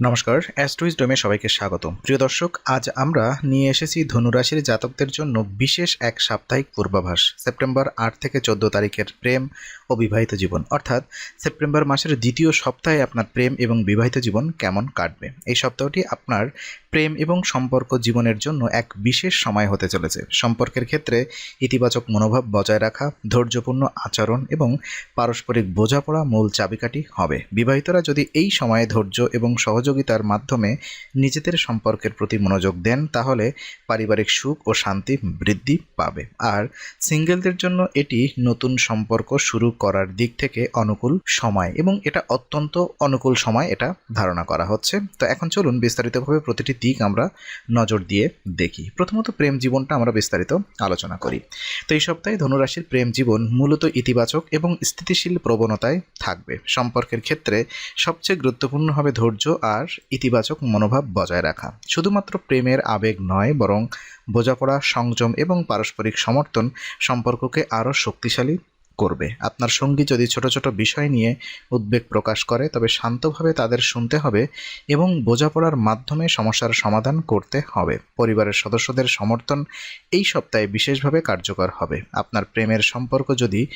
নমস্কার অ্যাস্ট্রোইজ ডোমে সবাইকে স্বাগত প্রিয় দর্শক, আজ আমরা নিয়ে এসেছি ধনুরাশির জাতকদের জন্য বিশেষ এক সাপ্তাহিক পূর্বাভাস। সেপ্টেম্বর আট থেকে চোদ্দ তারিখের প্রেম ও বিবাহিত জীবন। অর্থাৎ সেপ্টেম্বর মাসের দ্বিতীয় সপ্তাহে আপনার প্রেম এবং বিবাহিত জীবন কেমন কাটবে? এই সপ্তাহটি আপনার প্রেম এবং সম্পর্ক জীবনের জন্য এক বিশেষ সময় হতে চলেছে। সম্পর্কের ক্ষেত্রে ইতিবাচক মনোভাব বজায় রাখা, ধৈর্যপূর্ণ আচরণ এবং পারস্পরিক বোঝাপড়া মূল চাবিকাঠি হবে। বিবাহিতরা যদি এই সময়ে ধৈর্য এবং সহযোগিতার মাধ্যমে নিজেদের সম্পর্কের প্রতি মনোযোগ দেন, তাহলে পারিবারিক সুখ ও শান্তি বৃদ্ধি পাবে। আর সিঙ্গেলদের জন্য এটি নতুন সম্পর্ক শুরু করার দিক থেকে অনুকূল সময় এবং এটা অত্যন্ত অনুকূল সময় এটা ধারণা করা হচ্ছে। তো এখন চলুন বিস্তারিতভাবে প্রতিটি দিক আমরা নজর দিয়ে দেখি। প্রথমত প্রেম জীবনটা আমরা বিস্তারিত আলোচনা করি। তো এই সপ্তাহে ধনুরাশির প্রেম জীবন মূলত ইতিবাচক এবং স্থিতিশীল প্রবণতায় থাকবে। সম্পর্কের ক্ষেত্রে সবচেয়ে গুরুত্বপূর্ণ হবে ধৈর্য আর ইতিবাচক মনোভাব বজায় রাখা। শুধুমাত্র প্রেমের আবেগ নয়, বরং বোঝাপড়া, সংযম এবং পারস্পরিক সমর্থন সম্পর্ককে আরও শক্তিশালী করবে। আপনার সঙ্গী যদি ছোট ছোট বিষয় নিয়ে উদ্বেগ প্রকাশ করে, তবে শান্তভাবে তাদের শুনতে হবে এবং বোঝাপড়ার মাধ্যমে সমস্যার সমাধান করতে হবে। পরিবারের সদস্যদের সমর্থন এই সপ্তাহে বিশেষভাবে কার্যকর হবে। আপনার প্রেমের সম্পর্ক যদি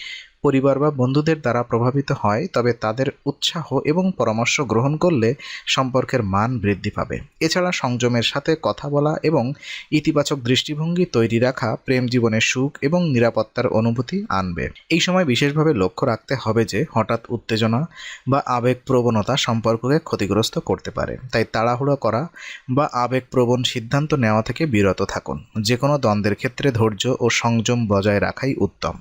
পরিবার বা বন্ধুদের দ্বারা প্রভাবিত হয়, তবে তাদের উৎসাহ এবং পরামর্শ গ্রহণ করলে সম্পর্কের মান বৃদ্ধি পাবে। এছাড়া সংযমের সাথে কথা বলা এবং ইতিবাচক দৃষ্টিভঙ্গি তৈরি রাখা প্রেম জীবনে সুখ এবং নিরাপত্তার অনুভূতি আনবে। এই সময় বিশেষভাবে লক্ষ্য রাখতে হবে যে, হঠাৎ উত্তেজনা বা আবেগপ্রবণতা সম্পর্ককে ক্ষতিগ্রস্ত করতে পারে। তাই তাড়াহুড়ো করা বা আবেগপ্রবণ সিদ্ধান্ত নেওয়া থেকে বিরত থাকুন। যে কোনো দ্বন্দ্বের ক্ষেত্রে ধৈর্য ও সংযম বজায় রাখাই উত্তম।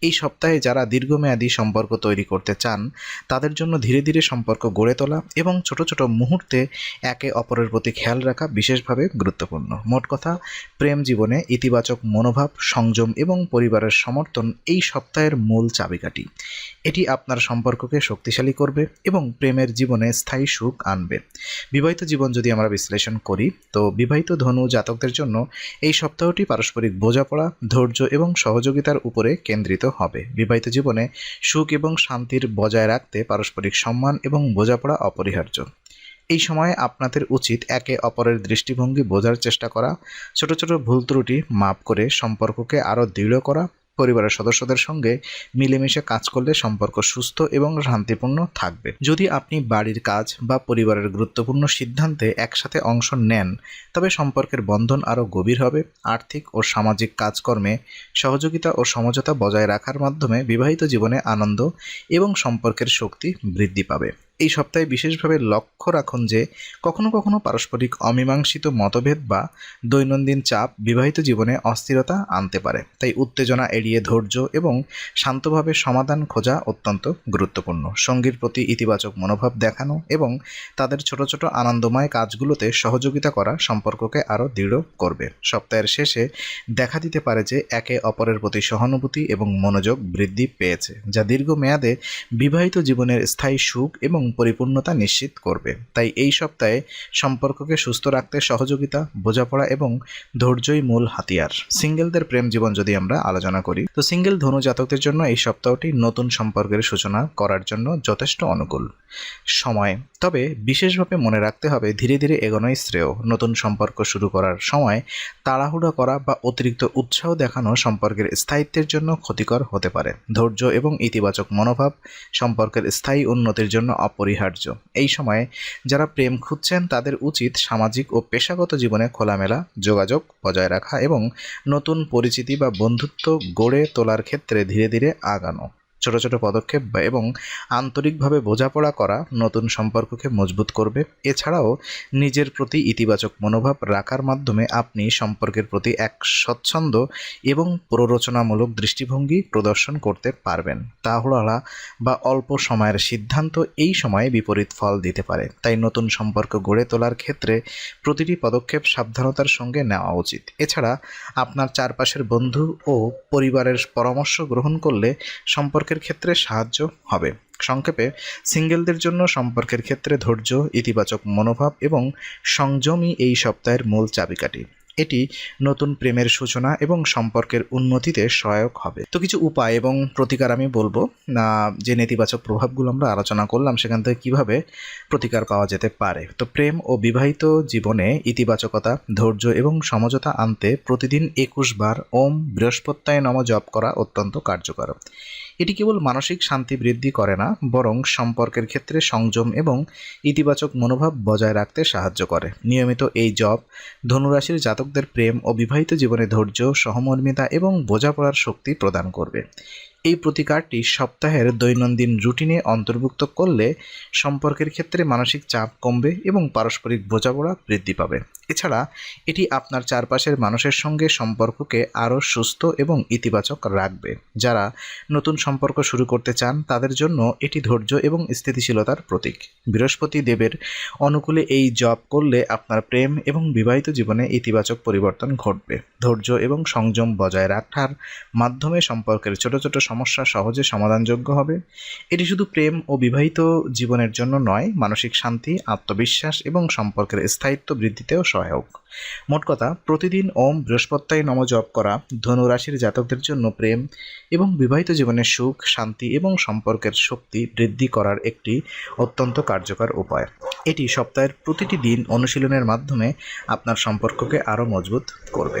এই সপ্তাহে যারা দীর্ঘমেয়াদী সম্পর্ক তৈরি করতে চান, তাদের জন্য ধীরে ধীরে সম্পর্ক গড়ে তোলা এবং ছোট ছোট মুহূর্তে একে অপরের প্রতি খেয়াল রাখা বিশেষভাবে গুরুত্বপূর্ণ। মোট কথা, প্রেম জীবনে ইতিবাচক মনোভাব, সংযম এবং পরিবারের সমর্থন এই সপ্তাহের মূল চাবিকাঠি। এটি আপনার সম্পর্ককে শক্তিশালী করবে এবং প্রেমের জীবনে স্থায়ী সুখ আনবে। বিবাহিত জীবন যদি আমরা বিশ্লেষণ করি, তো বিবাহিত ধনু জাতকদের জন্য এই সপ্তাহটি পারস্পরিক বোঝাপড়া, ধৈর্য এবং সহযোগিতার উপরে কেন্দ্রিত হবে। বিবাহিত জীবনে সুখ এবং শান্তির বজায় রাখতে পারস্পরিক সম্মান এবং বোঝাপড়া অপরিহার্য। এই সময়ে আপনাদের উচিত একে অপরের দৃষ্টিভঙ্গি বোঝার চেষ্টা করা, ছোট ছোট ভুল ত্রুটি মাপ করে সম্পর্ককে আরও দৃঢ় করা পরিবারের সদস্যদের সঙ্গে মিলেমিশে কাজ করলে সম্পর্ক সুস্থ এবং শান্তিপূর্ণ থাকবে। যদি আপনি বাড়ির কাজ বা পরিবারের গুরুত্বপূর্ণ সিদ্ধান্তে একসাথে অংশ নেন, তবে সম্পর্কের বন্ধন আরও গভীর হবে। আর্থিক ও সামাজিক কাজকর্মে সহযোগিতা ও সমঝোতা বজায় রাখার মাধ্যমে বিবাহিত জীবনে আনন্দ এবং সম্পর্কের শক্তি বৃদ্ধি পাবে। এই সপ্তাহে বিশেষভাবে লক্ষ্য রাখুন যে, কখনো কখনো পারস্পরিক অমীমাংসিত মতভেদ বা দৈনন্দিন চাপ বিবাহিত জীবনে অস্থিরতা আনতে পারে। তাই উত্তেজনা এড়িয়ে ধৈর্য এবং শান্তভাবে সমাধান খোঁজা অত্যন্ত গুরুত্বপূর্ণ। সঙ্গীর প্রতি ইতিবাচক মনোভাব দেখানো এবং তাদের ছোট ছোট আনন্দময় কাজগুলোতে সহযোগিতা করা সম্পর্ককে আরও দৃঢ় করবে। সপ্তাহের শেষে দেখা দিতে পারে যে, একে অপরের প্রতি সহানুভূতি এবং মনোযোগ বৃদ্ধি পেয়েছে, যা দীর্ঘমেয়াদে বিবাহিত জীবনের স্থায়ী সুখ এবং পরিপূর্ণতা নিশ্চিত করবে। তাই এই সপ্তাহে সম্পর্ককে সুস্থ রাখতে সহযোগিতা, বোঝাপড়া এবং ধৈর্যই মূল হাতিয়ার। সিঙ্গেলদের প্রেম জীবন যদি আমরা আলোচনা করি, তো সিঙ্গেল ধনু জাতকদের জন্য এই সপ্তাহটি নতুন সম্পর্কের সূচনা করার জন্য যথেষ্ট অনুকূল। সময়। তবে বিশেষভাবে মনে রাখতে হবে, ধীরে ধীরে এগোনোই শ্রেয়। নতুন সম্পর্ক শুরু করার সময় তাড়াহুড়ো করা বা অতিরিক্ত উৎসাহ দেখানো সম্পর্কের স্থায়িত্বের জন্য ক্ষতিকর হতে পারে। ধৈর্য এবং ইতিবাচক মনোভাব সম্পর্কের স্থায়ী উন্নতির জন্য অপরিহার্য। এই সময়ে যারা প্রেম খুঁজছেন, তাদের উচিত সামাজিক ও পেশাগত জীবনে খোলামেলা যোগাযোগ বজায় রাখা এবং নতুন পরিচিতি বা বন্ধুত্ব গড়ে তোলার ক্ষেত্রে ধীরে ধীরে আগানো। ছোট ছোট পদক্ষেপ এবং আন্তরিকভাবে বোঝাপড়া করা নতুন সম্পর্ককে মজবুত করবে। এছাড়াও নিজের প্রতি ইতিবাচক মনোভাব রাখার মাধ্যমে আপনি সম্পর্কের প্রতি এক স্বচ্ছন্দ এবং প্ররোচনামূলক দৃষ্টিভঙ্গি প্রদর্শন করতে পারবেন। তাহলে বা অল্প সময়ের সিদ্ধান্ত এই সময়ে বিপরীত ফল দিতে পারে। তাই নতুন সম্পর্ক গড়ে তোলার ক্ষেত্রে প্রতিটি পদক্ষেপ সাবধানতার সঙ্গে নেওয়া উচিত। এছাড়া আপনার চারপাশের বন্ধু ও পরিবারের পরামর্শ গ্রহণ করলে সম্পর্কের ক্ষেত্রে সাহায্য হবে। সংক্ষেপে, সিঙ্গেলদের জন্য সম্পর্কের ক্ষেত্রে ধৈর্য, ইতিবাচক মনোভাব এবং সংযমই এই সপ্তাহের মূল চাবিকাঠি। এটি নতুন প্রেমের সূচনা এবং সম্পর্কের উন্নতিতে সহায়ক হবে। তো কিছু উপায় এবং প্রতিকার আমি বলব। যে নেতিবাচক প্রভাবগুলো আমরা আলোচনা করলাম, সেখান থেকে কীভাবে প্রতিকার পাওয়া যেতে পারে? তো প্রেম ও বিবাহিত জীবনে ইতিবাচকতা, ধৈর্য এবং সমঝোতা আনতে প্রতিদিন একুশ বার ওম বৃহস্পত্যায় নম জপ করা অত্যন্ত কার্যকর। এটি কেবল মানসিক শান্তি বৃদ্ধি করে না, বরং সম্পর্কের ক্ষেত্রে সংযম এবং ইতিবাচক মনোভাব বজায় রাখতে সাহায্য করে। নিয়মিত এই জব ধনুরাশির জাতকদের প্রেম ও বিবাহিত জীবনে ধৈর্য, সহমর্মিতা এবং বোঝাপড়ার শক্তি প্রদান করবে। এই প্রতিকারটি সপ্তাহের দৈনন্দিন রুটিনে অন্তর্ভুক্ত করলে সম্পর্কের ক্ষেত্রে মানসিক চাপ কমবে এবং পারস্পরিক বোঝাপড়া বৃদ্ধি পাবে। এছাড়া, এটি আপনার চারপাশের মানুষের সঙ্গে সম্পর্ককে আরও সুস্থ এবং ইতিবাচক রাখবে। যারা নতুন সম্পর্ক শুরু করতে চান, তাদের জন্য এটি ধৈর্য এবং স্থিতিশীলতার প্রতীক। বৃহস্পতি দেবের অনুকূলে এই জপ করলে আপনার প্রেম এবং বিবাহিত জীবনে ইতিবাচক পরিবর্তন ঘটবে। ধৈর্য এবং সংযম বজায় রাখার মাধ্যমে সম্পর্কের ছোট ছোট সমস্যা সহজে সমাধানযোগ্য হবে। এটি শুধু প্রেম ও বিবাহিত জীবনের জন্য নয়, মানসিক শান্তি, আত্মবিশ্বাস এবং সম্পর্কের স্থায়িত্ব বৃদ্ধিতেও সহায়ক। মোট কথা, প্রতিদিন ওম বৃহস্পত্যায় নম জপ করা, ধনু রাশির জাতকদের জন্য প্রেম এবং বিবাহিত জীবনের সুখ, শান্তি এবং সম্পর্কের শক্তি বৃদ্ধি করার একটি অত্যন্ত কার্যকর উপায়। এটি সপ্তাহের প্রতিটি দিন অনুশীলনের মাধ্যমে আপনার সম্পর্ককে আরও মজবুত করবে।